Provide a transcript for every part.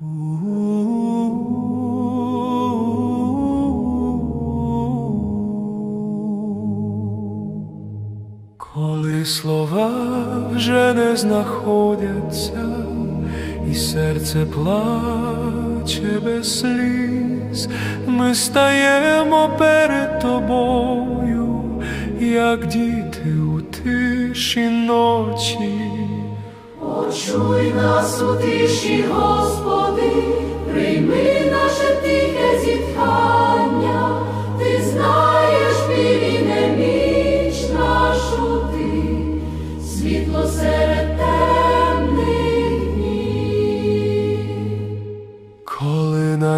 Коли слова вже не знаходяться, і серце плаче без сліз, ми стаємо перед тобою, як діти у тиші ночі. Почуй нас у тиші, Господи,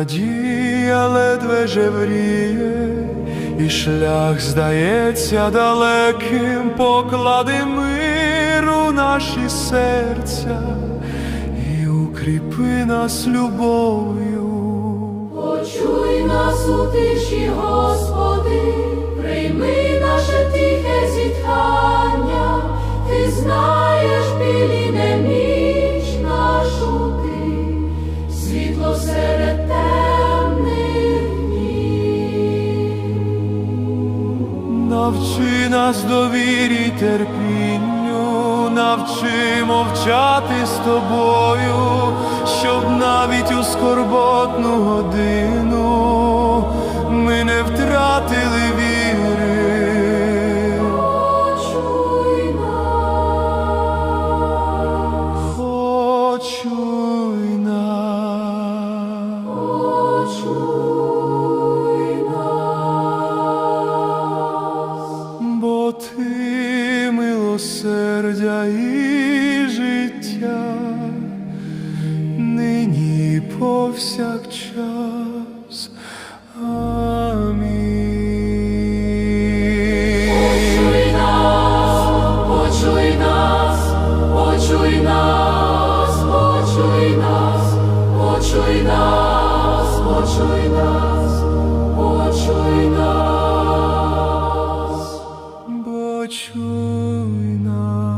надія ледве жевріє, і шлях здається далеким, поклади миру наші серця і укріпи нас любов'ю. Почуй нас у тиші, Господи, прийми наше тихе зітхання, Навчи нас довірі терпінню, навчи мовчати з тобою, щоб навіть у скорботну годину ми не втратили віри. Почуй нас, Почуй милосердя і життя, нині повсякчас. Чуй нас.